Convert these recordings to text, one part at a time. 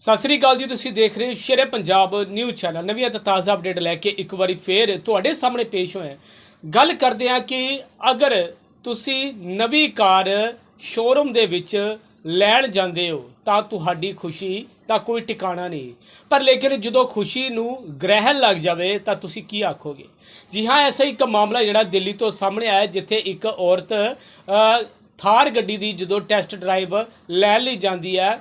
ਸਤਿ ਸ੍ਰੀ ਅਕਾਲ ਜੀ, ਤੁਸੀਂ ਦੇਖ ਰਹੇ ਹੋ ਸ਼ੇਰੇ ਪੰਜਾਬ ਨਿਊਜ਼ ਚੈਨਲ। ਨਵੀਆਂ ਅਤੇ ਤਾਜ਼ਾ ਅਪਡੇਟ ਲੈ ਕੇ ਇੱਕ ਵਾਰੀ ਫੇਰ ਤੁਹਾਡੇ ਸਾਹਮਣੇ ਪੇਸ਼ ਹੋਏ ਗੱਲ ਕਰਦੇ ਹਾਂ ਕਿ ਅਗਰ ਤੁਸੀਂ ਨਵੀਂ ਕਾਰ ਸ਼ੋਰੂਮ ਦੇ ਵਿੱਚ ਲੈਣ ਜਾਂਦੇ ਹੋ, ਤਾਂ ਤੁਹਾਡੀ ਖੁਸ਼ੀ ਦਾ ਕੋਈ ਟਿਕਾਣਾ ਨਹੀਂ। ਪਰ ਲੇਕਿਨ ਜਦੋਂ ਖੁਸ਼ੀ ਨੂੰ ਗ੍ਰਹਿਣ ਲੱਗ ਜਾਵੇ, ਤਾਂ ਤੁਸੀਂ ਕੀ ਆਖੋਗੇ? ਜੀ ਹਾਂ, ਐਸਾ ਹੀ ਇੱਕ ਮਾਮਲਾ ਜਿਹੜਾ ਦਿੱਲੀ ਤੋਂ ਸਾਹਮਣੇ ਆਇਆ, ਜਿੱਥੇ ਇੱਕ ਔਰਤ ਥਾਰ ਗੱਡੀ ਦੀ ਜਦੋਂ ਟੈਸਟ ਡਰਾਈਵ ਲੈਣ ਲਈ ਜਾਂਦੀ ਹੈ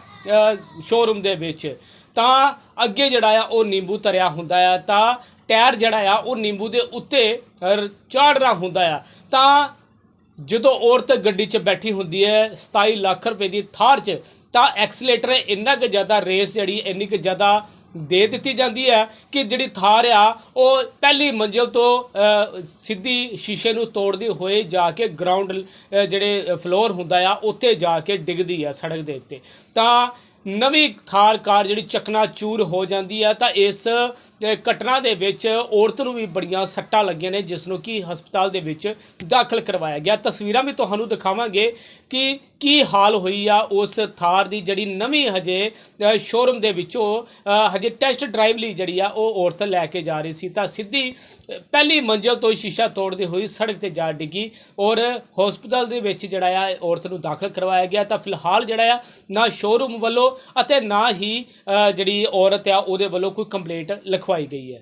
ਸ਼ੋਰੂਮ ਦੇ ਵਿੱਚ। ਤਾਂ ਅੱਗੇ ਜਿਹੜਾ ਆ, ਉਹ ਨਿੰਬੂ ਤਰਿਆ ਹੁੰਦਾ ਆ। ਤਾਂ ਟਾਇਰ ਜਿਹੜਾ ਆ, ਉਹ ਨਿੰਬੂ ਦੇ ਉੱਤੇ ਚਾੜ ਹੁੰਦਾ ਆ। ਤਾਂ ਜਦੋਂ ਔਰਤ ਗੱਡੀ 'ਚ ਬੈਠੀ ਹੁੰਦੀ ਹੈ 27 ਲੱਖ ਰੁਪਏ ਦੀ ਥਾਰ 'ਚ, ਤਾਂ ਐਕਸਲੇਟਰ ਇੰਨਾ ਕੁ ਜ਼ਿਆਦਾ ਰੇਸ ਜਿਹੜੀ ਇੰਨੀ ਕੁ ਜ਼ਿਆਦਾ ਦੇ ਦਿੱਤੀ ਜਾਂਦੀ ਹੈ ਕਿ ਜਿਹੜੀ ਥਾਰ ਆ, ਉਹ ਪਹਿਲੀ ਮੰਜ਼ਿਲ ਤੋਂ ਸਿੱਧੀ ਸ਼ੀਸ਼ੇ ਨੂੰ ਤੋੜਦੀ ਹੋਏ ਜਾ ਕੇ ਗਰਾਊਂਡ ਜਿਹੜੇ ਫਲੋਰ ਹੁੰਦਾ ਆ ਉੱਤੇ ਜਾ ਕੇ ਡਿੱਗਦੀ ਆ ਸੜਕ ਦੇ ਉੱਤੇ। ਤਾਂ ਨਵੀਂ ਥਾਰ ਕਾਰ ਜਿਹੜੀ ਚਕਨਾ ਚੂਰ ਹੋ ਜਾਂਦੀ ਆ, ਤਾਂ ਇਸ ਘਟਨਾ ਦੇ ਵਿੱਚ ਔਰਤ ਨੂੰ ਵੀ ਬੜੀਆਂ ਸੱਟਾਂ ਲੱਗੀਆਂ ਨੇ, ਜਿਸ ਨੂੰ ਕਿ ਹਸਪਤਾਲ ਦੇ ਵਿੱਚ ਦਾਖਲ ਕਰਵਾਇਆ ਗਿਆ। ਤਸਵੀਰਾਂ ਵੀ ਤੁਹਾਨੂੰ ਦਿਖਾਵਾਂਗੇ ਕਿ ਕੀ ਹਾਲ ਹੋਈ ਆ ਉਸ ਥਾਰ ਦੀ ਜਿਹੜੀ ਨਵੀਂ ਹਜੇ ਸ਼ੋਰੂਮ ਦੇ ਵਿੱਚੋਂ ਹਜੇ ਟੈਸਟ ਡਰਾਈਵ ਲਈ ਜਿਹੜੀ ਆ, ਉਹ ਔਰਤ ਲੈ ਕੇ ਜਾ ਰਹੀ ਸੀ। ਤਾਂ ਸਿੱਧੀ ਪਹਿਲੀ ਮੰਜ਼ਿਲ ਤੋਂ ਹੀ ਸ਼ੀਸ਼ਾ ਤੋੜਦੇ ਹੋਈ ਸੜਕ ਤੇ ਜਾ ਡਿੱਗੀ ਔਰ ਹਸਪਤਾਲ ਦੇ ਵਿੱਚ ਜਿਹੜਾ ਆ, ਔਰਤ ਨੂੰ ਦਾਖਲ ਕਰਵਾਇਆ ਗਿਆ। ਤਾਂ ਫਿਲਹਾਲ ਜਿਹੜਾ ਆ, ਨਾ ਸ਼ੋਰੂਮ ਵੱਲੋਂ ਅਤੇ ਨਾ ਹੀ ਜਿਹੜੀ ਔਰਤ ਆ ਉਹਦੇ ਵੱਲੋਂ ਕੋਈ ਕੰਪਲੇਂਟ ਲਿਖਵਾਈ ਗਈ ਹੈ।